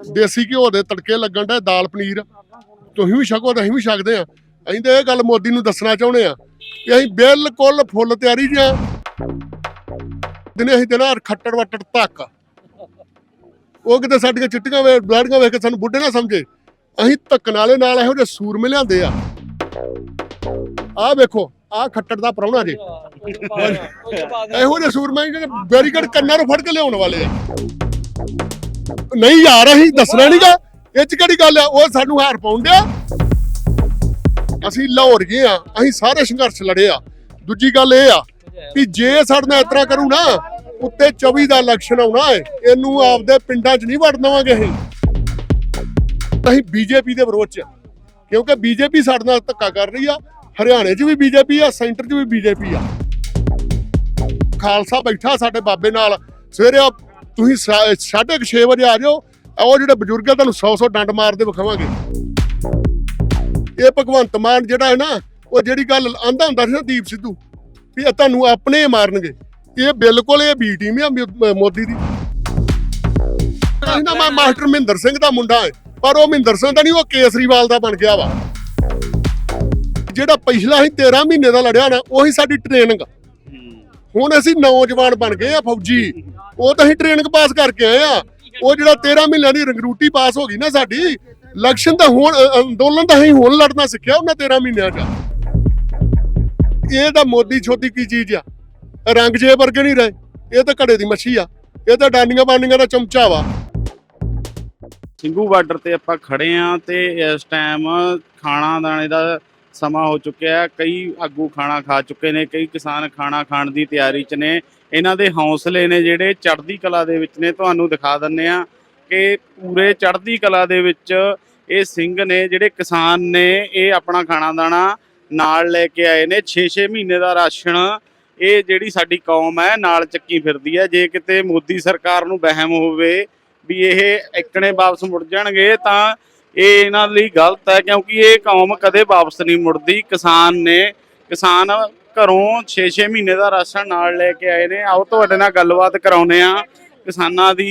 ਦੇਸੀ ਘਿਓ ਦੇ ਤੜਕੇ ਲੱਗਣ ਦਾ ਦਾਲ ਪਨੀਰ। ਤੁਸੀਂ ਵੀ ਛਕੋ ਤੇ ਅਸੀਂ ਵੀ ਛਕਦੇ ਆ ਅਸੀਂ ਤਾਂ ਇਹ ਗੱਲ ਮੋਦੀ ਨੂੰ ਦੱਸਣਾ ਚਾਹੁੰਦੇ ਆ ਕਿ ਅਸੀਂ ਬਿਲਕੁਲ ਫੁੱਲ ਤਿਆਰੀ ਜਾਂ ਦਿਨੇ ਅਸੀਂ ਦਿਨਾਂ ਖੱਟੜ ਵੱਟੜ ਧੱਕ। ਉਹ ਕਿਤੇ ਸਾਡੀਆਂ ਚਿੱਟੀਆਂ ਵੇ ਬਲੜੀਆਂ ਵੇਖ ਕੇ ਸਾਨੂੰ ਬੁੱਢੇ ਨਾ ਸਮਝੇ। ਅਸੀਂ ਧੱਕ ਨਾਲੇ ਨਾਲ ਇਹੋ ਜਿਹੇ ਸੂਰਮੇ ਲਿਆਂਦੇ ਆ। ਆਹ ਵੇਖੋ ਆਹ ਖੱਟੜ ਦਾ ਪ੍ਰਾਹੁਣਾ ਜੇ। ਇਹੋ ਜਿਹੇ ਸੂਰਮੇ ਜਿਹੜੇ ਬੈਰੀਕੇਡ ਕੰਨਾਂ ਨੂੰ ਫੜ ਕੇ ਲਿਆਉਣ ਵਾਲੇ ਆ। ਨਹੀਂ ਯਾਰ, ਅਸੀਂ ਦੱਸਣਾ ਨਹੀਂਗਾ ਇਹ ਚ ਕਿਹੜੀ ਗੱਲ ਆ? ਉਹ ਸਾਨੂੰ ਹਾਰ ਪਾਉਂਦਿਆ ਅਸੀਂ ਲਾਹੌਰ ਗਏ ਆ। ਅਸੀਂ ਸਾਰੇ ਸੰਘਰਸ਼ ਲੜੇ ਆ। ਦੂਜੀ ਗੱਲ ਇਹ ਆ ਕਿ ਜੇ ਸਾਡੇ ਨਾਲ ਇਤਰਾ ਕਰੂ ਨਾ, ਉੱਤੇ 24 ਦਾ ਇਲੈਕਸ਼ਨ ਆਉਣਾ ਹੈ ਇਹਨੂੰ ਆਪਦੇ ਪਿੰਡਾਂ 'ਚ ਨਹੀਂ ਵੜ ਦਵਾਂਗੇ ਅਸੀਂ। ਅਸੀਂ ਬੀਜੇਪੀ ਦੇ ਵਿਰੋਧ 'ਚ ਕਿਉਂਕਿ ਬੀਜੇਪੀ ਸਾਡੇ ਨਾਲ ਧੱਕਾ ਕਰ ਰਹੀ ਆ। ਹਰਿਆਣੇ 'ਚ ਵੀ ਬੀਜੇਪੀ ਆ, ਸੈਂਟਰ 'ਚ ਵੀ ਬੀਜੇਪੀ ਆ। ਖਾਲਸਾ ਬੈਠਾ ਸਾਡੇ ਬਾਬੇ ਨਾਲ। ਸਵੇਰੇ ਤੁਸੀਂ 6:30 ਵਜੇ ਆ ਜਾਓ ਉਹ ਜਿਹੜੇ ਬਜ਼ੁਰਗ ਆ ਤੁਹਾਨੂੰ 100-100 ਡੰਡ ਮਾਰਦੇ ਵਿਖਾਵਾਂਗੇ। ਇਹ ਭਗਵੰਤ ਮਾਨ ਜਿਹੜਾ ਹੈ ਨਾ, ਉਹ ਜਿਹੜੀ ਗੱਲ ਆਂਦਾ ਹੁੰਦਾ ਸੀ ਨਾ ਦੀਪ ਸਿੱਧੂ, ਵੀ ਇਹ ਤੁਹਾਨੂੰ ਆਪਣੇ ਮਾਰਨਗੇ। ਇਹ ਬਿਲਕੁਲ ਇਹ ਬੀ ਟੀਮ ਆ ਮੋਦੀ ਦੀ। ਕਹਿੰਦਾ ਮੈਂ ਮਾਸਟਰ ਮਹਿੰਦਰ ਸਿੰਘ ਦਾ ਮੁੰਡਾ ਹੈ, ਪਰ ਉਹ ਮਹਿੰਦਰ ਸਿੰਘ ਦਾ ਨਹੀਂ, ਉਹ ਕੇਸਰੀਵਾਲ ਦਾ ਬਣ ਗਿਆ ਵਾ। ਜਿਹੜਾ ਪਿਛਲਾ ਹੀ 13 ਮਹੀਨੇ ਦਾ ਲੜਿਆ ਨਾ, ਉਹੀ ਸਾਡੀ ਟ੍ਰੇਨਿੰਗ ਹੁਣ ਅਸੀਂ ਨੌਜਵਾਨ ਬਣ ਗਏ ਆ ਫੌਜੀ। ਉਹ ਤਾਂ ਅਸੀਂ ਟ੍ਰੇਨਿੰਗ ਪਾਸ ਕਰਕੇ ਆਏ ਆ। ਉਹ ਜਿਹੜਾ 13 ਮਹੀਨਿਆਂ ਦੀ ਰੰਗਰੂਟੀ ਪਾਸ ਹੋ ਗਈ ਨਾ ਸਾਡੀ, ਇਲੈਕਸ਼ਨ ਤਾਂ ਹੁਣ ਅੰਦੋਲਨ ਤਾਂ ਅਸੀਂ ਹੁਣ ਲੜਨਾ ਸਿੱਖਿਆ ਉਹਨਾਂ 13 ਮਹੀਨਿਆਂ 'ਚ। ਇਹ ਤਾਂ ਮੋਦੀ ਛੋਟੀ ਕੀ ਚੀਜ਼ ਆ। ਰੰਗ ਜੇ ਵਰਗੇ ਨਹੀਂ ਰਹੇ। ਇਹ ਤਾਂ ਘੜੇ ਦੀ ਮੱਛੀ ਆ। ਇਹ ਤਾਂ ਡਾਨੀਆਂ ਬਾਨੀਆਂ ਦਾ ਚਮਚਾ ਵਾ। ਸਿੰਘੂ ਬਾਰਡਰ ਤੇ ਆਪਾਂ ਖੜੇ ਆ ਤੇ ਇਸ ਟਾਈਮ ਖਾਣਾ ਦਾਣੇ ਦਾ ਸਮਾਂ ਹੋ ਚੁੱਕਿਆ ਹੈ। ਕਈ ਆਗੂ ਖਾਣਾ ਖਾ ਚੁੱਕੇ ਨੇ, ਕਈ ਕਿਸਾਨ ਖਾਣਾ ਖਾਣ ਦੀ ਤਿਆਰੀ 'ਚ ਨੇ। ਇਹਨਾਂ ਦੇ ਹੌਸਲੇ ਨੇ ਜਿਹੜੇ ਚੜ੍ਹਦੀ ਕਲਾ ਦੇ ਵਿੱਚ ਨੇ। ਤੁਹਾਨੂੰ ਦਿਖਾ ਦਿੰਨੇ ਆ ਕਿ ਪੂਰੇ ਚੜ੍ਹਦੀ ਕਲਾ ਦੇ ਵਿੱਚ ਇਹ ਸਿੰਘ ਨੇ, ਜਿਹੜੇ ਕਿਸਾਨ ਨੇ, ਇਹ ਆਪਣਾ ਖਾਣਾ ਦਾਣਾ ਨਾਲ ਲੈ ਕੇ ਆਏ ਨੇ। 6-6 ਮਹੀਨੇ ਦਾ ਰਾਸ਼ਨ ਇਹ ਜਿਹੜੀ ਸਾਡੀ ਕੌਮ ਹੈ, ਨਾਲ ਚੱਕੀ ਫਿਰਦੀ ਹੈ। ਜੇ ਕਿਤੇ ਮੋਦੀ ਸਰਕਾਰ ਨੂੰ ਵਹਿਮ ਹੋਵੇ ਵੀ ਇਹ ਇੱਕਣੇ ਵਾਪਸ ਮੁੜ ਜਾਣਗੇ, ਤਾਂ ਇਹ ਇਹਨਾਂ ਲਈ ਗਲਤ ਹੈ ਕਿਉਂਕਿ ਇਹ ਕੌਮ ਕਦੇ ਵਾਪਸ ਨਹੀਂ ਮੁੜਦੀ। ਕਿਸਾਨ ਨੇ ਕਿਸਾਨ ਘਰੋਂ 6-6 ਮਹੀਨੇ ਦਾ ਰਾਸ਼ਨ ਨਾਲ ਲੈ ਕੇ ਆਏ ਨੇ। ਆਓ ਤੁਹਾਡੇ ਨਾਲ ਗੱਲਬਾਤ ਕਰਾਉਨੇ ਆ ਕਿਸਾਨਾਂ ਦੀ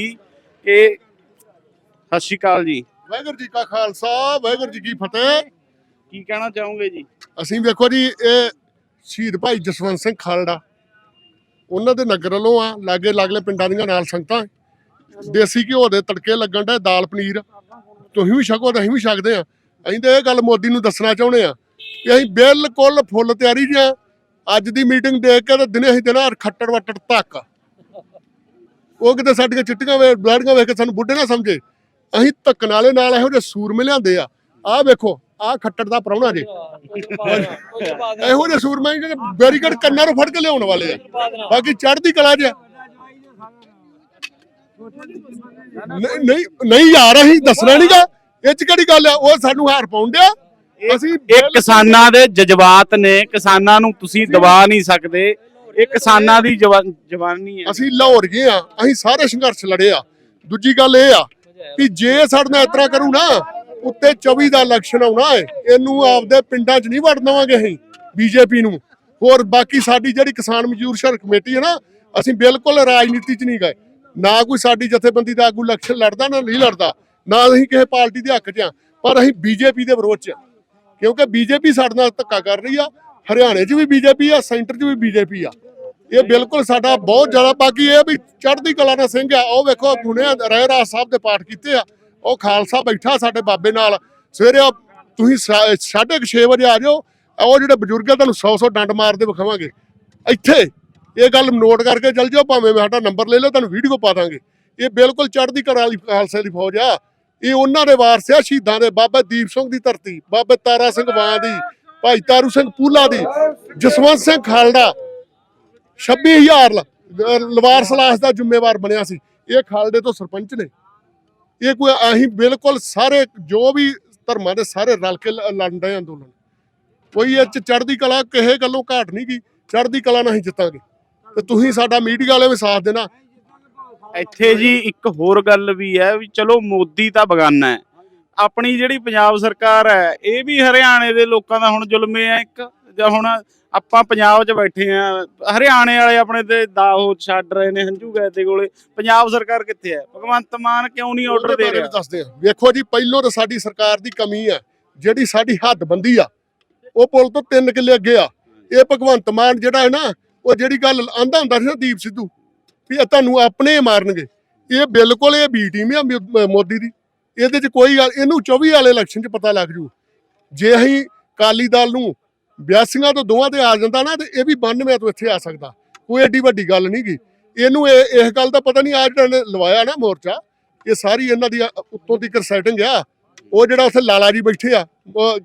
ਕਿ ਸਤਿ ਸ਼੍ਰੀ ਅਕਾਲ ਜੀ। ਵਾਹਿਗੁਰੂ ਜੀ ਕਾ ਖਾਲਸਾ ਵਾਹਿਗੁਰੂ ਜੀ ਕੀ ਫਤਿਹ। ਕੀ ਕਹਿਣਾ ਚਾਹੋਗੇ ਜੀ? ਅਸੀਂ ਵੇਖੋ ਜੀ ਇਹ ਸ਼ਹੀਦ ਭਾਈ ਜਸਵੰਤ ਸਿੰਘ ਖਾਲੜਾ ਉਹਨਾਂ ਦੇ ਨਗਰ ਵੱਲੋਂ ਆ ਲਾਗੇ ਲਾਗਲੇ ਪਿੰਡਾਂ ਦੀਆਂ ਨਾਲ ਸੰਗਤਾਂ ਦੇਸੀ ਘਿਓ ਦੇ ਤੜਕੇ ਲੱਗਣ ਦਾ ਦਾਲ ਪਨੀਰ। ਤੁਸੀਂ ਵੀ ਛਕੋ ਤੇ ਅਸੀਂ ਵੀ ਛਕਦੇ ਆ ਅਸੀਂ ਤਾਂ ਇਹ ਗੱਲ ਮੋਦੀ ਨੂੰ ਦੱਸਣਾ ਚਾਹੁੰਦੇ ਆ ਕਿ ਅਸੀਂ ਬਿਲਕੁਲ ਫੁੱਲ ਤਿਆਰੀ ਜਾਂ ਅੱਜ ਦੀ ਮੀਟਿੰਗ ਦੇਖ ਕੇ ਤੇ ਦਿਨੇ ਅਸੀਂ ਦਿਨਾਂ ਖੱਟੜ ਵੱਟੜ ਧੱਕ ਉਹ ਕਿਤੇ ਸਾਡੀਆਂ ਚਿੱਟੀਆਂ ਵੇ ਬਲੜੀਆਂ ਵੇਖ ਕੇ ਸਾਨੂੰ ਬੁੱਢੇ ਨਾ ਸਮਝੇ। ਅਸੀਂ ਧੱਕਣ ਵਾਲੇ ਨਾਲ ਇਹੋ ਜਿਹੇ ਸੂਰਮੇ ਲਿਆਂਦੇ ਆ। ਆਹ ਵੇਖੋ, ਆਹ ਖੱਟੜ ਦਾ ਪ੍ਰਾਹੁਣਾ ਜੇ। ਇਹੋ ਜਿਹੇ ਸੂਰਮੇ ਜਿਹੜੇ ਬੈਰੀਕੇਡ ਕੰਨਾਂ ਨੂੰ ਫੜ ਕੇ ਲਿਆਉਣ ਵਾਲੇ ਆ। ਬਾਕੀ ਚੜ੍ਹਦੀ ਕਲਾ 'ਚ ਨਹੀਂ ਨਹੀਂ ਨਹੀਂ ਯਾਰ ਅਸੀਂ ਦੱਸਣਾ ਨਹੀਂਗਾ ਇਹ ਚ ਕਿਹੜੀ ਗੱਲ ਆ? ਉਹ ਸਾਨੂੰ ਹਾਰ ਪਾਉਂਦਿਆ ਅਸੀਂ ਇਹ ਕਿਸਾਨਾਂ ਦੇ ਜਜ਼ਬਾਤ ਨੇ। ਕਿਸਾਨਾਂ ਨੂੰ ਤੁਸੀਂ ਦਬਾ ਨਹੀਂ ਸਕਦੇ। ਇਹ ਕਿਸਾਨਾਂ ਦੀ ਜਵਾ- ਜਵਾਨੀ ਹੈ। ਅਸੀਂ ਲਾਹੌਰ ਗਏ ਆ। ਅਸੀਂ ਸਾਰੇ ਸੰਘਰਸ਼ ਲੜੇ ਆ। ਦੂਜੀ ਗੱਲ ਇਹ ਆ ਕਿ ਜੇ ਸਾਡੇ ਨਾਲ ਇਤਰਾ ਕਰੂ ਨਾ ਉੱਤੇ 24 ਦਾ ਇਲੈਕਸ਼ਨ ਆਉਣਾ ਹੈ ਇਹਨੂੰ ਆਪਦੇ ਪਿੰਡਾਂ 'ਚ ਨਹੀਂ ਵੜ ਦਵਾਂਗੇ ਅਸੀਂ ਬੀਜੇਪੀ ਨੂੰ। ਹੋਰ ਬਾਕੀ ਸਾਡੀ ਜਿਹੜੀ ਕਿਸਾਨ ਮਜ਼ਦੂਰ ਸ਼ਰ ਕਮੇਟੀ ਹੈ ਨਾ ਅਸੀਂ ਬਿਲਕੁਲ ਰਾਜਨੀਤੀ 'ਚ ਨਹੀਂ ਗਏ। ਨਾ ਕੋਈ ਸਾਡੀ ਜਥੇਬੰਦੀ ਦਾ ਆਗੂ ਇਲੈਕਸ਼ਨ ਲੜਦਾ ਨਾ ਨਹੀਂ ਲੜਦਾ, ਨਾ ਅਸੀਂ ਕਿਸੇ ਪਾਰਟੀ ਦੇ ਹੱਕ 'ਚ ਆ ਪਰ ਅਸੀਂ ਬੀਜੇਪੀ ਦੇ ਵਿਰੋਧ 'ਚ ਆ ਕਿਉਂਕਿ ਬੀਜੇਪੀ ਸਾਡੇ ਨਾਲ ਧੱਕਾ ਕਰ ਰਹੀ ਆ, ਹਰਿਆਣੇ 'ਚ ਵੀ ਬੀਜੇਪੀ ਆ, ਸੈਂਟਰ 'ਚ ਵੀ ਬੀਜੇਪੀ ਆ। ਇਹ ਬਿਲਕੁਲ ਸਾਡਾ ਬਹੁਤ ਜ਼ਿਆਦਾ, ਬਾਕੀ ਇਹ ਵੀ ਚੜ੍ਹਦੀ ਕਲਾ ਦਾ ਸਿੰਘ ਆ, ਉਹ ਵੇਖੋ ਹੁਣੇ ਰਹਿ ਰਾਜ ਸਾਹਿਬ ਦੇ ਪਾਠ ਕੀਤੇ ਆ, ਉਹ ਖਾਲਸਾ ਬੈਠਾ ਸਾਡੇ ਬਾਬੇ ਨਾਲ, ਸਵੇਰੇ ਉਹ ਤੁਸੀਂ 6:30 ਵਜੇ ਆ ਜਾਓ, ਉਹ ਜਿਹੜੇ ਬਜ਼ੁਰਗ ਆ ਤੁਹਾਨੂੰ 100-100 ਡੰਡ ਮਾਰਦੇ ਵਿਖਾਵਾਂਗੇ, ਇੱਥੇ। ਇਹ ਗੱਲ ਨੋਟ ਕਰਕੇ ਚੱਲ ਜਾਓ, ਭਾਵੇਂ ਸਾਡਾ ਨੰਬਰ ਲੈ ਲਓ, ਤੁਹਾਨੂੰ ਵੀਡੀਓ ਪਾ ਦਾਂਗੇ। ਇਹ ਬਿਲਕੁਲ ਚੜ੍ਹਦੀ ਕਲਾ ਵਾਲੀ ਖਾਲਸੇ ਦੀ ਫੌਜ ਆ। ਇਹ ਉਹਨਾਂ ਦੇ ਵਾਰਸ ਆ, ਸ਼ਹੀਦਾਂ ਦੇ, ਬਾਬਾ ਦੀਪ ਸਿੰਘ ਦੀ ਧਰਤੀ, ਬਾਬੇ ਤਾਰਾ ਸਿੰਘ ਵਾਂ ਦੀ, ਭਾਈ ਤਾਰੂ ਸਿੰਘ ਪੂਲਾ ਦੀ, ਜਸਵੰਤ ਸਿੰਘ ਖਾਲੜਾ। 26000 ਲ- ਲਵਾਰ ਸਲਾਸ ਦਾ ਜ਼ਿੰਮੇਵਾਰ ਬਣਿਆ ਸੀ। ਇਹ ਖਾਲੜੇ ਤੋਂ ਸਰਪੰਚ ਨੇ। ਇਹ ਕੋਈ ਅਸੀਂ ਬਿਲਕੁਲ ਸਾਰੇ, ਜੋ ਵੀ ਧਰਮਾਂ ਦੇ ਸਾਰੇ ਰਲ ਕੇ ਲ- ਲੜਨ ਰਹੇ ਅੰਦੋਲਨ। ਕੋਈ ਇਹ ਚ ਚੜ੍ਹਦੀ ਕਲਾ, ਕਿਸੇ ਗੱਲੋਂ ਘਾਟ ਨਹੀਂ ਗਈ ਚੜ੍ਹਦੀ ਕਲਾ ਨਾਲ ਅਸੀਂ ਜਿੱਤਾਂਗੇ। ਤੇ ਤੁਸੀਂ ਸਾਡਾ ਮੀਡੀਆ ਵਾਲੇ ਵੀ ਸਾਥ ਦੇਣਾ। ਇੱਥੇ ਜੀ ਇੱਕ ਹੋਰ ਗੱਲ ਵੀ ਹੈ ਵੀ ਚਲੋ ਮੋਦੀ ਤਾਂ ਬਗਾਨਾ ਹੈ। ਆਪਣੀ ਜਿਹੜੀ ਪੰਜਾਬ ਸਰਕਾਰ ਹੈ ਇਹ ਵੀ ਹਰਿਆਣੇ ਦੇ ਲੋਕਾਂ ਦਾ ਹੁਣ ਜ਼ੁਲਮੇ ਹੈ ਇੱਕ। ਜਾਂ ਹੁਣ ਆਪਾਂ ਪੰਜਾਬ 'ਚ ਬੈਠੇ ਆ ਹਰਿਆਣੇ ਵਾਲੇ ਆਪਣੇ ਤੇ ਦਾਹੋ ਛੱਡ ਰਹੇ ਨੇ ਹੰਝੂ ਗਏ ਦੇ ਕੋਲੇ। ਪੰਜਾਬ ਸਰਕਾਰ ਕਿੱਥੇ ਹੈ? ਭਗਵੰਤ ਮਾਨ ਕਿਉਂ ਨਹੀਂ ਆਰਡਰ ਦੇ ਰਿਹਾ? ਦੱਸਦੇ ਆ ਵੇਖੋ ਜੀ ਪਹਿਲੋਂ ਤਾਂ ਸਾਡੀ ਸਰਕਾਰ ਦੀ ਕਮੀ ਆ ਜਿਹੜੀ ਸਾਡੀ ਹੱਦਬੰਦੀ ਆ ਉਹ ਪੁਲ ਤੋਂ 3 ਕਿੱਲੇ ਅੱਗੇ ਆ। ਇਹ ਭਗਵੰਤ ਮਾਨ ਜਿਹੜਾ ਹੈ ਨਾ ਉਹ ਜਿਹੜੀ ਗੱਲ ਆਂਦਾ ਹੁੰਦਾ ਸੀ ਨਾ ਦੀਪ ਸਿੱਧੂ, ਵੀ ਇਹ ਤੁਹਾਨੂੰ ਆਪਣੇ ਮਾਰਨਗੇ। ਇਹ ਬਿਲਕੁਲ ਇਹ ਬੀ ਟੀਮ ਆ ਮੋਦੀ ਦੀ। ਇਹਦੇ 'ਚ ਕੋਈ ਗੱਲ, ਇਹਨੂੰ 24 ਵਾਲੇ ਇਲੈਕਸ਼ਨ 'ਚ ਪਤਾ ਲੱਗ ਜੂ। ਜੇ ਅਸੀਂ ਕਾਲੀ ਦਲ ਨੂੰ 82 ਤੋਂ ਦੋਵਾਂ ਤੇ ਆ ਜਾਂਦਾ ਨਾ, ਤੇ ਇਹ ਵੀ 92 ਤੋਂ ਇੱਥੇ ਆ ਸਕਦਾ। ਕੋਈ ਐਡੀ ਵੱਡੀ ਗੱਲ ਨਹੀਂ ਗੀ। ਇਹਨੂੰ ਇਹ, ਇਸ ਗੱਲ ਦਾ ਪਤਾ ਨਹੀਂ ਆ ਜਿਹੜਾ ਲਵਾਇਆ ਨਾ ਮੋਰਚਾ। ਇਹ ਸਾਰੀ ਇਹਨਾਂ ਦੀ ਉੱਤੋਂ ਦੀ ਸੈਟਿੰਗ ਆ। ਉਹ ਜਿਹੜਾ ਉੱਥੇ ਲਾਲਾ ਜੀ ਬੈਠੇ ਆ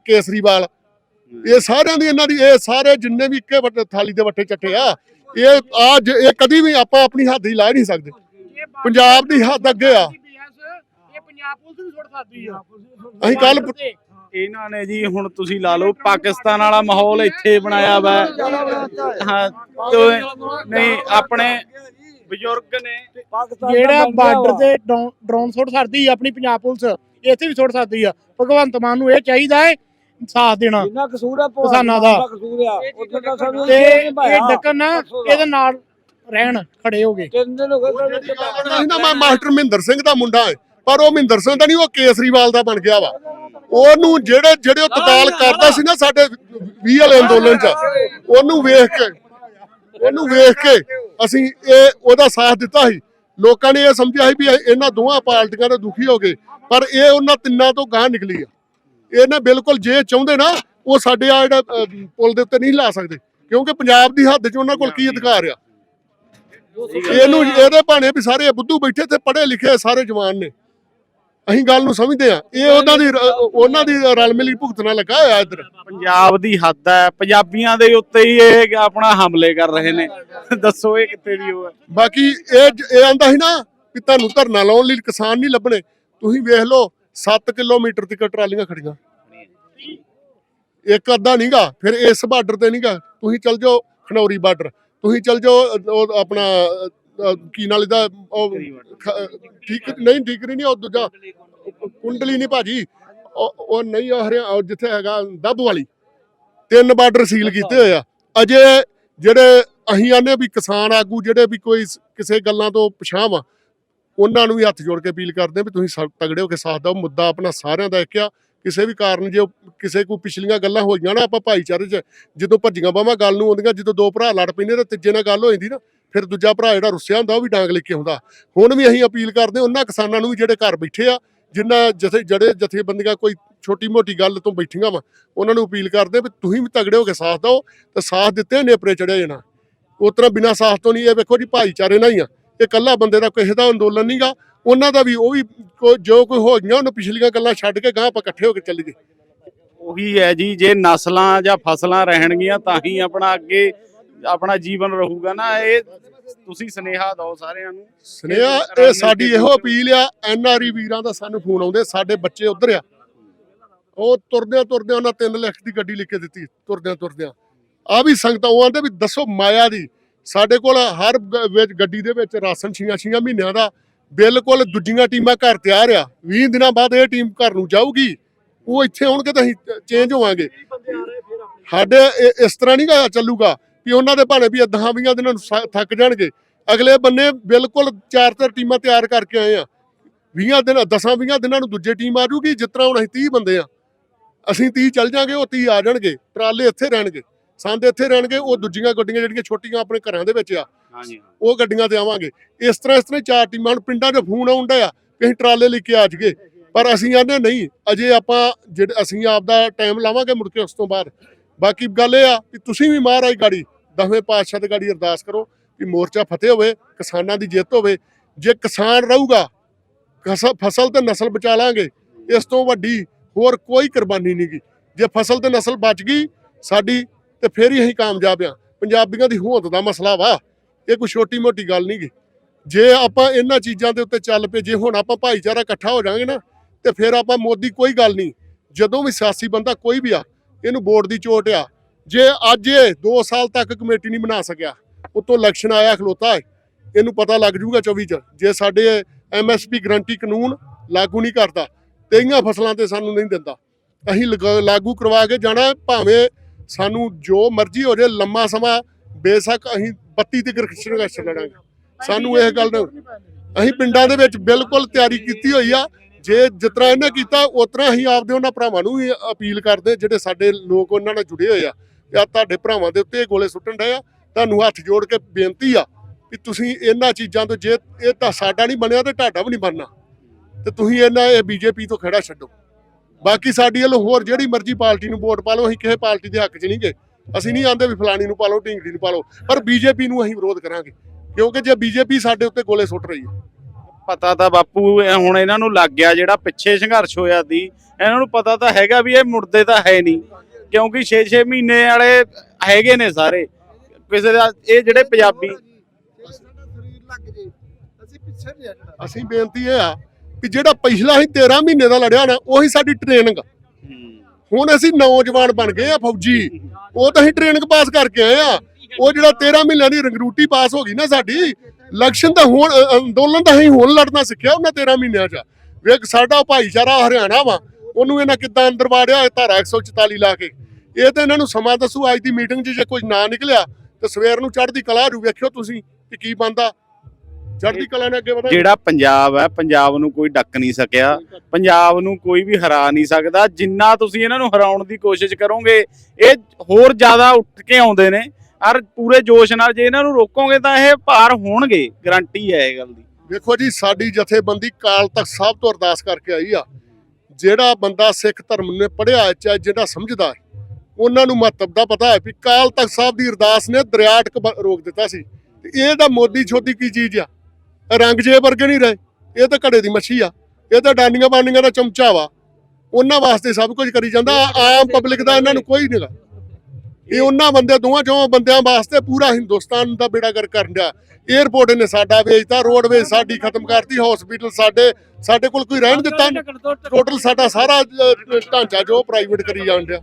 ਕੇਸਰੀਵਾਲ। ਇਹ ਸਾਰਿਆਂ ਦੀ ਇਹਨਾਂ ਦੀ ਇਹ ਸਾਰੇ ਜਿੰਨੇ ਵੀ ਇੱਕੇ ਵੱਟੇ ਥਾਲੀ ਦੇ ਵੱਟੇ ਚੱਟੇ ਆ ਇਹ ਅੱਜ ਇਹ ਕਦੀ ਵੀ ਆਪਾਂ ਆਪਣੀ ਹੱਦ ਹੀ ਲਾ ਨਹੀਂ ਸਕਦੇ। ਪੰਜਾਬ ਦੀ ਹੱਦ ਅੱਗੇ ਆ। ਇਹ ਪੰਜਾਬ ਪੁਲਿਸ ਵੀ ਸੁੱਟ ਸਕਦੀ ਆ। ਅਸੀਂ ਕੱਲ ਇਹਨਾਂ ਨੇ ਜੀ ਹੁਣ ਤੁਸੀਂ ਲਾ ਲਓ ਪਾਕਿਸਤਾਨ ਵਾਲਾ ਮਾਹੌਲ ਇੱਥੇ ਬਣਾਇਆ ਵਾ। ਹਾਂ ਤੇ ਨਹੀਂ ਆਪਣੇ ਬਜ਼ੁਰਗ ਨੇ ਜਿਹੜਾ ਬਾਰਡਰ ਤੇ ਡਰੋਨ ਸੁੱਟ ਸਕਦੀ ਆ ਆਪਣੀ ਪੰਜਾਬ ਪੁਲਿਸ ਇੱਥੇ ਵੀ ਸੁੱਟ ਸਕਦੀ ਆ। ਭਗਵੰਤ ਮਾਨ ਨੂੰ ਇਹ ਚਾਹੀਦਾ ਹੈ ਸਾਥ ਦੇਣਾ। ਜਿੰਨਾ ਕਸੂਰ ਆ ਭਗਵਾਨ ਕਿਸਾਨਾਂ ਦਾ। ਕਸੂਰ ਆ ਉੱਥੇ ਤਾਂ ਸਾਨੂੰ ਤੇ ਇਹ ਡੱਕਣ ਨਾ ਇਹਦੇ ਨਾਲ ਰਹਿਣ ਖੜੇ ਹੋ ਗਏ ਤਿੰਨ ਦਿਨ ਹੋ ਗਏ ਨਹੀਂ ਨਾ ਮੈਂ ਮਾਸਟਰ ਮਹਿੰਦਰ ਸਿੰਘ ਦਾ ਮੁੰਡਾ ਹੈ ਪਰ ਉਹ ਮਹਿੰਦਰ ਸਿੰਘ ਦਾ ਨਹੀਂ ਉਹ ਕੇਸਰੀਵਾਲ ਦਾ ਬਣ ਗਿਆ ਵਾ। ਉਹਨੂੰ ਜਿਹੜੇ ਜਿਹੜੇ ਉਹ ਤਕਾਲ ਕਰਦਾ ਸੀ ਨਾ ਸਾਡੇ 20 ਵਾਲੇ ਅੰਦੋਲਨ 'ਚ ਉਹਨੂੰ ਵੇਖ ਕੇ ਉਹਨੂੰ ਵੇਖ ਕੇ ਅਸੀਂ ਇਹ ਉਹਦਾ ਸਾਥ ਦਿੱਤਾ ਸੀ। ਲੋਕਾਂ ਨੇ ਇਹ ਸਮਝਿਆ ਸੀ ਵੀ ਇਹ- ਇਹਨਾਂ ਦੋਹਾਂ ਪਾਰਟੀਆਂ ਤੋਂ ਦੁਖੀ ਹੋ ਗਏ ਪਰ ਇਹ ਉਹਨਾਂ ਤਿੰਨਾਂ ਤੋਂ ਗਾਂ ਨਿਕਲੀ ਆ। ਇਹਨੇ ਬਿਲਕੁਲ ਜੇ ਚਾਹੁੰਦੇ ਨਾ ਉਹ ਸਾਡੇ ਆ ਜਿਹੜਾ ਪੁਲ ਦੇ ਉੱਤੇ ਨਹੀਂ ਲਾ ਸਕਦੇ। ਕਿਉਂਕਿ ਪੰਜਾਬ ਦੀ ਹੱਦ 'ਚ ਉਹਨਾਂ ਕੋਲ ਕੀ ਅਧਿਕਾਰ ਆ? ਇਹਨੂੰ ਇਹਦੇ ਭਾਣੇ ਵੀ ਸਾਰੇ ਬੁੱਧੂ ਬੈਠੇ ਤੇ ਪੜ੍ਹੇ ਲਿਖੇ ਸਾਰੇ ਜਵਾਨ ਨੇ। ਅਸੀਂ ਗੱਲ ਨੂੰ ਸਮਝਦੇ ਆ। ਇਹ ਉਹਨਾਂ ਦੀ ਉਹਨਾਂ ਦੀ ਰਲ ਮਿਲੀ ਭੁਗਤਣਾ ਲੱਗਾ ਹੋਇਆ ਇੱਧਰ। ਪੰਜਾਬ ਦੀ ਹੱਦ ਹੈ ਪੰਜਾਬੀਆਂ ਦੇ ਉੱਤੇ ਹੀ ਇਹ ਆਪਣਾ ਹਮਲੇ ਕਰ ਰਹੇ ਨੇ। ਦੱਸੋ ਇਹ ਕਿੱਥੇ ਦੀ ਉਹ ਹੈ ਬਾਕੀ ਇਹ ਇਹ ਆਂਦਾ ਸੀ ਨਾ ਵੀ ਤੁਹਾਨੂੰ ਧਰਨਾ ਲਾਉਣ ਲਈ ਕਿਸਾਨ ਨਹੀਂ ਲੱਭਣੇ। ਤੁਸੀਂ ਵੇਖ ਲਓ 7 ਕਿਲੋਮੀਟਰ ਤੱਕ ਟਰਾਲੀਆਂ ਖੜੀਆਂ। ਇੱਕ ਅੱਧਾ ਨਹੀਂਗਾ ਫਿਰ ਇਸ ਬਾਰਡਰ ਤੇ ਨਹੀਂਗਾ ਤੁਸੀਂ ਚੱਲ ਜਾਓ ਖਨੌਰੀ ਬਾਰਡਰ। ਤੁਸੀਂ ਚੱਲ ਜਾਓ ਆਪਣਾ ਕੀ ਨਾਲ ਇਹਦਾ ਠੀਕ, ਨਹੀਂ ਠੀਕਰੀ ਨਹੀਂ ਉਹ ਦੂਜਾ, ਕੁੰਡਲੀ ਨਹੀਂ ਭਾਜੀ। ਉਹ ਨਹੀਂ, ਉਹ ਹਰਿਆ ਜਿੱਥੇ ਹੈਗਾ ਦੱਬ ਵਾਲੀ। ਤਿੰਨ ਬਾਰਡਰ ਸੀਲ ਕੀਤੇ ਹੋਏ ਆ। ਅਜੇ ਜਿਹੜੇ ਅਸੀਂ ਆਨੇ ਵੀ ਕਿਸਾਨ ਆਗੂ, ਜਿਹੜੇ ਵੀ ਕੋਈ ਕਿਸੇ ਗੱਲਾਂ ਤੋਂ ਪਛਾਵਾਂ ਉਹਨਾਂ ਨੂੰ ਵੀ ਹੱਥ ਜੋੜ ਕੇ ਅਪੀਲ ਕਰਦੇ ਆ ਵੀ ਤੁਸੀਂ ਸਾ- ਤਗੜੇ ਹੋ ਕੇ ਸਾਥ ਦਿਓ। ਮੁੱਦਾ ਆਪਣਾ ਸਾਰਿਆਂ ਦਾ ਇੱਕ ਆ, ਕਿਸੇ ਵੀ ਕਾਰਨ ਜੇ ਉਹ ਕਿਸੇ ਕੋਈ ਪਿਛਲੀਆਂ ਗੱਲਾਂ ਹੋਈਆਂ ਨਾ, ਆਪਾਂ ਭਾਈਚਾਰੇ 'ਚ ਜਦੋਂ ਭੱਜੀਆਂ ਬਾਵਾਂ ਗੱਲ ਨੂੰ ਆਉਂਦੀਆਂ, ਜਦੋਂ ਦੋ ਭਰਾ ਲੜ ਪੈਂਦੇ ਤਾਂ ਤੀਜੇ ਨਾਲ ਗੱਲ ਹੋ ਜਾਂਦੀ ਨਾ, ਫਿਰ ਦੂਜਾ ਭਰਾ ਜਿਹੜਾ ਰੁੱਸਿਆ ਹੁੰਦਾ, ਉਹ ਵੀ ਡਾਂਗ ਲੈ ਕੇ ਆਉਂਦਾ। ਹੁਣ ਵੀ ਅਸੀਂ ਅਪੀਲ ਕਰਦੇ ਹਾਂ, ਉਹਨਾਂ ਕਿਸਾਨਾਂ ਨੂੰ ਵੀ ਜਿਹੜੇ ਘਰ ਬੈਠੇ ਆ ਜਿਨ੍ਹਾਂ ਜਥੇ, ਜਿਹੜੇ ਜਥੇਬੰਦੀਆਂ ਕੋਈ ਛੋਟੀ ਮੋਟੀ ਗੱਲ ਤੋਂ ਬੈਠੀਆਂ ਵਾ, ਉਹਨਾਂ ਨੂੰ ਅਪੀਲ ਕਰਦੇ ਵੀ ਤੁਸੀਂ ਵੀ ਤਗੜੇ ਹੋ ਕੇ ਸਾਥ ਦਿਓ ਤੇ ਸਾਥ ਦਿੱਤੇ ਨੇਪਰੇ ਚੜਿਆ ਜਾਣਾ। ਉਸ ਤਰ੍ਹਾਂ ਬਿਨਾਂ ਸਾਥ ਤੋਂ ਨਹੀਂ, ਇਹ ਵੇਖੋ ਜੀ ਭਾਈਚਾਰੇ ਨਾਲ ਹੀ ਆ। ਇਹ ਇਕੱਲਾ ਬੰਦੇ ਦਾ ਕਿਸੇ ਦਾ ਅੰਦੋਲਨ ਨਹੀਂਗਾ ਉਹਨਾਂ ਦਾ ਵੀ ਉਹ ਵੀ ਜੋ ਕੋਈ ਹੋ ਗਈਆਂ ਉਹਨੂੰ ਪਿਛਲੀਆਂ ਗੱਲਾਂ ਛੱਡ ਕੇ ਗਾਂ ਆਪਾਂ ਇਕੱਠੇ ਹੋ ਕੇ ਚੱਲੀਏ। ਉਹੀ ਹੈ ਜੀ ਜੇ ਨਸਲਾਂ ਜਾਂ ਫਸਲਾਂ ਰਹਿਣਗੀਆਂ ਤਾਂ ਹੀ ਆਪਣਾ ਅੱਗੇ ਆਪਣਾ ਜੀਵਨ ਰਹੂਗਾ ਨਾ। ਇਹ ਤੁਸੀਂ ਸਨੇਹਾ ਦਿਓ ਸਾਰਿਆਂ ਨੂੰ। ਸੁਨੇਹਾ ਇਹ ਸਾਡੀ ਇਹੋ ਅਪੀਲ ਆ ਐਨਆਰਈ ਵੀਰਾਂ ਦਾ ਸਾਨੂੰ ਫੋਨ ਆਉਂਦੇ ਸਾਡੇ ਬੱਚੇ ਉਧਰ ਆ। ਉਹ ਤੁਰਦਿਆਂ ਤੁਰਦਿਆਂ ਉਹਨਾਂ 3 ਲੱਖ ਦੀ ਗੱਡੀ ਲਿਖ ਕੇ ਦਿੱਤੀ ਤੁਰਦਿਆਂ ਤੁਰਦਿਆਂ। ਆ ਵੀ ਸੰਗਤਾਂ ਉਹ ਆਂਦੇ ਵੀ ਦੱਸੋ ਮਾਇਆ ਦੀ ਸਾਡੇ ਕੋਲ ਹਰ ਵਿੱਚ ਗੱਡੀ ਦੇ ਵਿੱਚ ਰਾਸ਼ਨ ਛੀਆਂ ਛੀਆਂ ਮਹੀਨਿਆਂ ਦਾ ਬਿਲਕੁਲ ਦੂਜੀਆਂ ਟੀਮਾਂ ਘਰ ਤਿਆਰ ਆ। 20 ਦਿਨਾਂ ਬਾਅਦ ਇਹ ਟੀਮ ਘਰ ਨੂੰ ਜਾਊਗੀ। ਉਹ ਇੱਥੇ ਆਉਣਗੇ ਤਾਂ ਅਸੀਂ ਚੇਂਜ ਹੋਵਾਂਗੇ। ਸਾਡੇ ਇਸ ਤਰ੍ਹਾਂ ਨਹੀਂ ਚੱਲੂਗਾ ਵੀ ਉਹਨਾਂ ਦੇ ਭਾਣੇ ਵੀ 10 20 ਦਿਨਾਂ ਨੂੰ ਥੱਕ ਜਾਣਗੇ। ਅਗਲੇ ਬੰਨੇ ਬਿਲਕੁਲ ਚਾਰ ਚਾਰ ਟੀਮਾਂ ਤਿਆਰ ਕਰਕੇ ਆਏ ਆ। 20 ਦਿਨ 10 20 ਦਿਨਾਂ ਨੂੰ ਦੂਜੇ ਟੀਮ ਆ ਜੂਗੀ, ਜਿਸ ਤਰ੍ਹਾਂ ਹੁਣ ਅਸੀਂ 30 ਬੰਦੇ ਆ। ਅਸੀਂ 30 ਚੱਲ ਜਾਾਂਗੇ, ਉਹ 30 ਆ ਜਾਣਗੇ, ਟਰਾਲੇ ਇੱਥੇ ਰਹਿਣਗੇ। ਸੰਦ ਇੱਥੇ ਰਹਿਣਗੇ ਉਹ ਦੂਜੀਆਂ ਗੱਡੀਆਂ ਜਿਹੜੀਆਂ ਛੋਟੀਆਂ ਆਪਣੇ ਘਰਾਂ ਦੇ ਵਿੱਚ ਆ ਹਾਂਜੀ ਉਹ ਗੱਡੀਆਂ ਤੇ ਆਵਾਂਗੇ। ਇਸ ਤਰ੍ਹਾਂ ਇਸ ਤਰ੍ਹਾਂ ਚਾਰ ਟੀਮਾਂ ਨੂੰ ਪਿੰਡਾਂ 'ਚ ਫੋਨ ਆਉਂਦਾ ਆ ਕਿ ਅਸੀਂ ਟਰਾਲੇ ਲੈ ਕੇ ਆ ਜਾਈਏ। ਪਰ ਅਸੀਂ ਆਨੇ ਨਹੀਂ ਅਜੇ ਆਪਾਂ ਜਿਹੜੇ ਅਸੀਂ ਆਪ ਦਾ ਟਾਈਮ ਲਾਵਾਂਗੇ ਮੁੜ ਕੇ ਉਸ ਤੋਂ ਬਾਅਦ। ਬਾਕੀ ਗੱਲ ਇਹ ਆ ਕਿ ਤੁਸੀਂ ਵੀ ਮਹਾਰਾਜ ਗਾੜੀ ਦਸਵੇਂ ਪਾਤਸ਼ਾਹ ਦੀ ਗਾੜੀ ਅਰਦਾਸ ਕਰੋ ਕਿ ਮੋਰਚਾ ਫਤਿਹ ਹੋਵੇ ਕਿਸਾਨਾਂ ਦੀ ਜਿੱਤ ਹੋਵੇ। ਜੇ ਕਿਸਾਨ ਰਹੂਗਾ ਫਸਲ ਤੇ ਨਸਲ ਬਚਾ ਲਾਂਗੇ ਇਸ ਤੋਂ ਵੱਡੀ ਹੋਰ ਕੋਈ ਕੁਰਬਾਨੀ ਨਹੀਂ ਗੀ। ਜੇ ਫਸਲ ਤੇ ਨਸਲ ਬਚ ਗਈ ਸਾਡੀ ਤੇ ਫਿਰ ਹੀ ਅਸੀਂ ਕਾਮਯਾਬ ਆ। ਪੰਜਾਬੀਆਂ ਦੀ ਹੋਂਦ ਦਾ ਮਸਲਾ ਵਾ। ਇਹ ਕੋਈ ਛੋਟੀ ਮੋਟੀ ਗੱਲ ਨਹੀਂ ਗੀ। ਜੇ ਆਪਾਂ ਇਹਨਾਂ ਚੀਜ਼ਾਂ ਦੇ ਉੱਤੇ ਚੱਲ ਪਏ, ਜੇ ਹੁਣ ਆਪਾਂ ਭਾਈਚਾਰਾ ਇਕੱਠਾ ਹੋ ਜਾਾਂਗੇ ਨਾ, ਤੇ ਫਿਰ ਆਪਾਂ ਮੋਦੀ ਕੋਈ ਗੱਲ ਨਹੀਂ ਜਦੋਂ ਵੀ ਸਿਆਸੀ ਬੰਦਾ ਕੋਈ ਵੀ ਆ, ਇਹਨੂੰ ਵੋਟ ਦੀ ਚੋਟ ਆ। ਜੇ ਅੱਜ ਇਹ 2 ਸਾਲ ਤੱਕ ਕਮੇਟੀ ਨਹੀਂ ਬਣਾ ਸਕਿਆ, ਉਤੋਂ ਇਲੈਕਸ਼ਨ ਆਇਆ ਖਲੋਤਾ ਹੈ ਇਹਨੂੰ ਪਤਾ ਲੱਗ ਜੂਗਾ 24 ਚ, ਜੇ ਸਾਡੇ ਐਮਐਸਪੀ ਗਰੰਟੀ ਕਾਨੂੰਨ ਲਾਗੂ ਨਹੀਂ ਕਰਦਾ, ਤੇਈਆਂ ਫਸਲਾਂ ਤੇ ਸਾਨੂੰ ਨਹੀਂ ਦਿੰਦਾ। ਅਸੀਂ ਲਗਾ- ਲਾਗੂ ਕਰਵਾ ਕੇ ਜਾਣਾ, ਭਾਵੇਂ ਸਾਨੂੰ ਜੋ ਮਰਜ਼ੀ ਹੋ ਜਾਏ ਲੰਮਾ ਸਮਾਂ ਬੇਸ਼ੱਕ ਅਸੀਂ 32 ਤੇ ਸੰਘਰਸ਼ ਲੜਾਂਗੇ। ਸਾਨੂੰ ਇਹ ਗੱਲ ਦਾ ਅਸੀਂ ਪਿੰਡਾਂ ਦੇ ਵਿੱਚ ਬਿਲਕੁਲ ਤਿਆਰੀ ਕੀਤੀ ਹੋਈ ਆ। ਜੇ ਜਿਸ ਤਰ੍ਹਾਂ ਇਹਨੇ ਕੀਤਾ, ਉਸ ਤਰ੍ਹਾਂ ਅਸੀਂ ਆਪਦੇ ਉਹਨਾਂ ਭਰਾਵਾਂ ਨੂੰ ਵੀ ਅਪੀਲ ਕਰਦੇ, ਜਿਹੜੇ ਸਾਡੇ ਲੋਕ ਉਹਨਾਂ ਨਾਲ ਜੁੜੇ ਹੋਏ ਆ। ਤੇ ਆ ਤੁਹਾਡੇ ਭਰਾਵਾਂ ਦੇ ਉੱਤੇ ਇਹ ਗੋਲੇ ਸੁੱਟਣ ਡਏ ਆ। ਤੁਹਾਨੂੰ ਹੱਥ ਜੋੜ ਕੇ ਬੇਨਤੀ ਆ ਕਿ ਤੁਸੀਂ ਇਹਨਾਂ ਚੀਜ਼ਾਂ ਤੋਂ ਜੇ ਇਹ ਤਾਂ ਸਾਡਾ ਨਹੀਂ ਬਣਿਆ ਤੇ ਤੁਹਾਡਾ ਵੀ ਨਹੀਂ ਬਣਨਾ। ਤੇ ਤੁਸੀਂ ਇਹਨਾਂ ਇਹ ਬੀਜੇਪੀ ਤੋਂ ਖੜਾ ਛੱਡੋ। ਬਾਕੀ ਸਾਡੀ ਵੱਲੋਂ ਹੋਰ ਜਿਹੜੀ ਮਰਜ਼ੀ ਪਾਰਟੀ ਨੂੰ ਵੋਟ ਪਾ ਲਓ ਅਸੀਂ ਕਿਸੇ ਪਾਰਟੀ ਦੇ ਹੱਕ 'ਚ ਨਹੀਂ ਗਏ। ਅਸੀਂ ਨਹੀਂ ਆਂਦੇ ਵੀ ਫਲਾਣੀ ਨੂੰ ਪਾ ਲਓ ਢਿੰਗੜੀ ਨੂੰ ਪਾ ਲਓ ਪਰ ਬੀਜੇਪੀ ਨੂੰ ਅਸੀਂ ਵਿਰੋਧ ਕਰਾਂਗੇ ਕਿਉਂਕਿ ਜੇ ਬੀਜੇਪੀ ਸਾਡੇ ਉੱਤੇ ਗੋਲੇ ਸੁੱਟ ਰਹੀ ਹੈ। ਪਤਾ ਤਾਂ ਬਾਪੂ ਹੁਣ ਇਹਨਾਂ ਨੂੰ ਲੱਗ ਗਿਆ ਜਿਹੜਾ ਪਿੱਛੇ ਸੰਘਰਸ਼ ਹੋਇਆ ਸੀ ਇਹਨਾਂ ਨੂੰ ਪਤਾ ਤਾਂ ਹੈਗਾ ਵੀ ਇਹ ਮੁੜਦੇ ਤਾਂ ਹੈ ਨਹੀਂ ਕਿਉਂਕਿ 6-6 ਮਹੀਨੇ ਵਾਲੇ ਹੈਗੇ ਨੇ ਸਾਰੇ। ਕਿਸੇ ਦਾ ਇਹ ਜਿਹੜੇ ਪੰਜਾਬੀ ਅਸੀਂ ਬੇਨਤੀ ਇਹ ਆ ਕਿ ਜਿਹੜਾ ਪਿਛਲਾ ਅਸੀਂ 13 ਮਹੀਨੇ ਦਾ ਲੜਿਆ ਨਾ, ਉਹੀ ਸਾਡੀ ਟ੍ਰੇਨਿੰਗ ਹੁਣ ਅਸੀਂ ਨੌਜਵਾਨ ਬਣ ਗਏ ਆ ਫੌਜੀ। ਉਹ ਤਾਂ ਅਸੀਂ ਟ੍ਰੇਨਿੰਗ ਪਾਸ ਕਰਕੇ ਆਏ ਆ। ਉਹ ਜਿਹੜਾ 13 ਮਹੀਨਿਆਂ ਦੀ ਰੰਗਰੂਟੀ ਪਾਸ ਹੋ ਗਈ ਨਾ ਸਾਡੀ, ਇਲੈਕਸ਼ਨ ਤਾਂ ਹੁਣ ਅੰਦੋਲਨ ਤਾਂ ਅਸੀਂ ਹੁਣ ਲੜਨਾ ਸਿੱਖਿਆ ਉਹਨਾਂ 13 ਮਹੀਨਿਆਂ 'ਚ। ਵੇਖ ਸਾਡਾ ਭਾਈਚਾਰਾ ਹਰਿਆਣਾ ਵਾ, ਉਹਨੂੰ ਇਹਨਾਂ ਕਿੱਦਾਂ ਅੰਦਰ ਵਾੜਿਆ, ਇਹ ਧਾਰਾ 144 ਲਾ ਕੇ। ਇਹ ਤਾਂ ਇਹਨਾਂ ਨੂੰ ਸਮਾਂ ਦੱਸੂ, ਅੱਜ ਦੀ ਮੀਟਿੰਗ 'ਚ ਜੇ ਕੁਝ ਨਾ ਨਿਕਲਿਆ, ਤੇ ਸਵੇਰ ਨੂੰ ਚੜ੍ਹਦੀ ਕਲਾ ਰੂ ਵੇਖਿਓ ਤੁਸੀਂ ਕਿ ਕੀ ਬੰਦਾ ਚੜ੍ਹਦੀ ਕਲਾ ਨੇ ਅੱਗੇ ਵਧਣਾ ਜਿਹੜਾ ਪੰਜਾਬ ਹੈ ਪੰਜਾਬ ਨੂੰ ਕੋਈ ਡੱਕ ਨਹੀਂ ਸਕਿਆ। ਪੰਜਾਬ ਨੂੰ ਕੋਈ ਵੀ ਹਰਾ ਨਹੀਂ ਸਕਦਾ। ਜਿੰਨਾ ਤੁਸੀਂ ਇਹਨਾਂ ਨੂੰ ਹਰਾਉਣ ਦੀ ਕੋਸ਼ਿਸ਼ ਕਰੋਗੇ ਇਹ ਹੋਰ ਜ਼ਿਆਦਾ ਉੱਠ ਕੇ ਆਉਂਦੇ ਨੇ। ਔਰ ਪੂਰੇ ਜੋਸ਼ ਨਾਲ ਜੇ ਇਹਨਾਂ ਨੂੰ ਰੋਕੋਗੇ ਤਾਂ ਇਹ ਭਾਰ ਹੋਣਗੇ। ਗਰੰਟੀ ਹੈ ਇਹ ਗੱਲ ਦੀ। ਵੇਖੋ ਜੀ ਸਾਡੀ ਜਥੇਬੰਦੀ ਕਾਲ ਤੱਕ ਸਭ ਤੋਂ ਅਰਦਾਸ ਕਰਕੇ ਆਈ ਆ। ਜਿਹੜਾ ਬੰਦਾ ਸਿੱਖ ਧਰਮ ਨੇ ਪੜ੍ਹਿਆ ਚਾਹੇ ਜਿਹੜਾ ਸਮਝਦਾ ਹੈ ਉਹਨਾਂ ਨੂੰ ਮਹੱਤਵ ਦਾ ਪਤਾ ਹੈ ਵੀ ਕਾਲ ਤੱਕ ਸਾਹਿਬ ਦੀ ਅਰਦਾਸ ਨੇ ਦਰਿਆ ਅਟਕ ਬ- ਰੋਕ ਦਿੱਤਾ ਸੀ। ਤੇ ਇਹ ਤਾਂ ਮੋਦੀ ਛੋਟੀ ਕੀ ਚੀਜ਼ ਆ? ਰੰਗ ਜੇ ਵਰਗੇ ਨਹੀਂ ਰਹੇ। ਇਹ ਤਾਂ ਘੜੇ ਦੀ ਮੱਛੀ ਆ। ਇਹ ਤਾਂ ਡਾਨੀਆਂ ਬਾਨੀਆਂ ਦਾ ਚਮਚਾ ਵਾ। ਉਹਨਾਂ ਵਾਸਤੇ ਸਭ ਕੁਝ ਕਰੀ ਜਾਂਦਾ। ਆਮ ਪਬਲਿਕ ਦਾ ਇਹਨਾਂ ਨੂੰ ਕੋਈ ਨਹੀਂਗਾ ਇਹ ਉਹਨਾਂ ਬੰਦੇ, ਦੋਵਾਂ ਚੋਂ ਬੰਦਿਆਂ ਵਾਸਤੇ ਪੂਰਾ ਹਿੰਦੁਸਤਾਨ ਦਾ ਬੇੜਾ ਕਰ ਕਰਨ ਡਿਆ। 에어ਪੋਰਟ ਨੇ ਸਾਡਾ ਵੇਚਤਾ ਰੋਡਵੇਜ਼ ਸਾਡੀ ਖਤਮ ਕਰਤੀ ਹਸਪੀਟਲ ਸਾਡੇ ਸਾਡੇ ਕੋਲ ਕੋਈ ਰਹਿਣ ਦਿੱਤਾ ਟੋਟਲ ਸਾਡਾ ਸਾਰਾ ਢਾਂਚਾ ਜੋ ਪ੍ਰਾਈਵੇਟ ਕਰੀ ਜਾਣ ਡਿਆ।